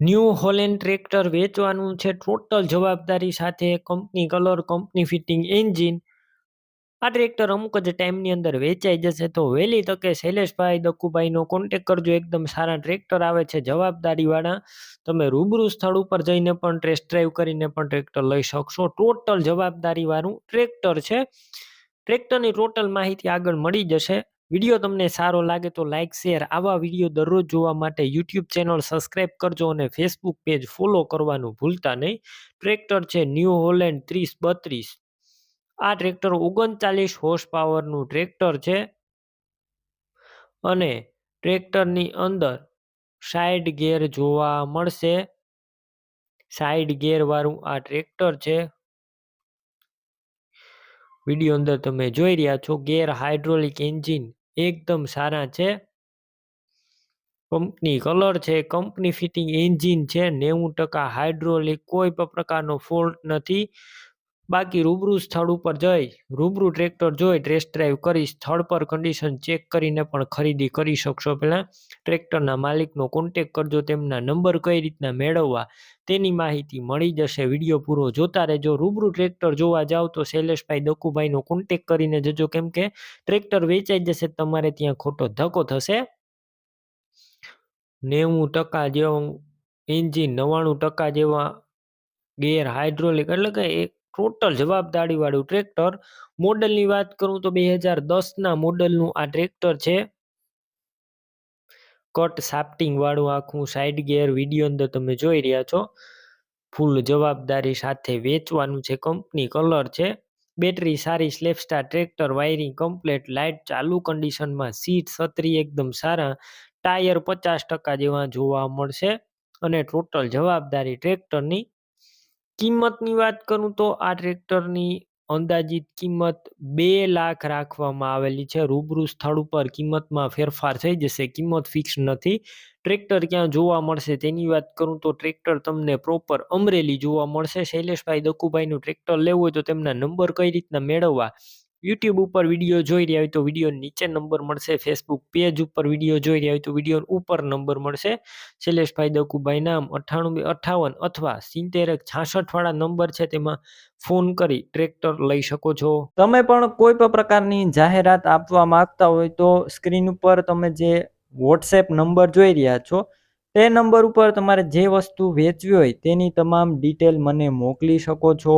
New Holland tractor વેચવાનું છે. Total જવાબદારી સાથે company colour, company fitting, engine. આ ટ્રેક્ટર અમુક જ ટાઈમની અંદર વેચાઈ જશે. તો વહેલી તકે શૈલેષભાઈ દક્કુભાઈનો કોન્ટેક કરજો. એકદમ સારા ટ્રેક્ટર આવે છે જવાબદારીવાળા. તમે રૂબરૂ સ્થળ ઉપર જઈને પણ ટેસ્ટ ડ્રાઈવ કરીને પણ ટ્રેક્ટર લઈ શકશો. ટોટલ જવાબદારીવાળું ટ્રેક્ટર છે. ટ્રેક્ટરની ટોટલ માહિતી આગળ મળી જશે. વીડિયો તમને સારો લાગે તો લાઇક શેર આવા વીડિયો દરરોજ જોવા માટે યુટ્યુબ ચેનલ સબસ્ક્રાઇબ કરજો અને ફેસબુક પેજ ફોલો કરવાનું ભૂલતા નહીં. ટ્રેક્ટર છે ન્યૂ હોલેન્ડ ત્રીસ બત્રીસ. આ ટ્રેક્ટર ઓગણચાલીસ હોર્સ પાવરનું ટ્રેક્ટર છે. અને ટ્રેક્ટરની અંદર સાઈડ ગેર જોવા મળશે. સાઈડ ગેરવાળું આ ટ્રેક્ટર છે. વીડિયો અંદર તમે જોઈ રહ્યા છો, ગેર હાઇડ્રોલિક એન્જિન એકદમ સારા છે. કંપની કલર છે, કંપની ફિટિંગ એન્જિન છે, નેવું ટકા હાઇડ્રોલિક, કોઈ પણ પ્રકારનો ફોલ્ટ નથી. બાકી રૂબરૂ સ્થળ ઉપર જઈ, રૂબરૂ ટ્રેક્ટર જોઈ ટેસ્ટ ડ્રાઈવ કરી, સ્થળ પર કન્ડિશન ચેક કરીને પણ ખરીદી કરી શકશો. પહેલાં ટ્રેક્ટરના માલિકનો કોન્ટેક કરજો, તેમના નંબર કઈ રીતના મેળવવા તેની માહિતી મળી જશે. વીડિયો પૂરો જોતા રહેજો. રૂબરૂ ટ્રેક્ટર જોવા જાઓ તો શૈલેષભાઈ દકુભાઈનો કોન્ટેક કરીને જજો. કેમ કે ટ્રેક્ટર વેચાઈ જશે, તમારે ત્યાં ખોટો ધક્કો થશે. નેવું ટકા જેવું એન્જિન નવ્વાણું ટકા જેવા ગેર હાઇડ્રોલિક એટલે કે એક ટોટલ જવાબદારીવાળું ટ્રેક્ટર મોડલની વાત કરું તો બે હજાર દસના મોડલનું આ ટ્રેક્ટર છે. કટ સાફ્ટિંગ વાળું આખું સાઈડ ગેર વીડિયો અંદર તમે જોઈ રહ્યા છો. ફૂલ જવાબદારી સાથે વેચવાનું છે કંપની કલર છે. બેટરી સારી સ્લેપસ્ટાર ટ્રેક્ટર વાયરિંગ કમ્પ્લેટ લાઇટ ચાલુ કન્ડિશનમાં સીટ છત્રી એકદમ સારા ટાયર પચાસ ટકા જેવા જોવા મળશે. અને ટોટલ જવાબદારી ટ્રેક્ટરની કિંમતની વાત કરું તો આ ટ્રેક્ટરની અંદાજિત કિંમત બે લાખ રાખવામાં આવેલી છે. રૂબરૂ સ્થળ ઉપર કિંમતમાં ફેરફાર થઈ જશે. કિંમત ફિક્સ નથી. ટ્રેક્ટર ક્યાં જોવા મળશે તેની વાત કરું તો ટ્રેક્ટર તમને પ્રોપર અમરેલી જોવા મળશે. શૈલેષભાઈ દકુભાઈનું ટ્રેક્ટર લેવું હોય તો તેમના નંબર કઈ રીતના મેળવવા? યુટ્યુબ ઉપર વીડિયો જોઈ રહ્યા હોય તો વીડિયો નીચે નંબર મળશે ફેસબુક પેજ ઉપર વીડિયો જોઈ રહ્યા હોય તો વીડિયો ઉપર નંબર મળશે. શૈલેષભાઈ દકુભાઈ નામ અઠ્ઠાણું અઠ્ઠાવન અથવા સિત્તેર છાસઠવાળા નંબર છે તેમાં ફોન કરી ટ્રેક્ટર લઈ શકો છો. તમે પણ કોઈ પણ પ્રકારની જાહેરાત આપવા માંગતા હોય તો સ્ક્રીન ઉપર તમે જે વોટ્સએપ નંબર જોઈ રહ્યા છો, તે નંબર ઉપર તમારે જે વસ્તુ વેચવી હોય તેની તમામ ડિટેલ મને મોકલી શકો છો.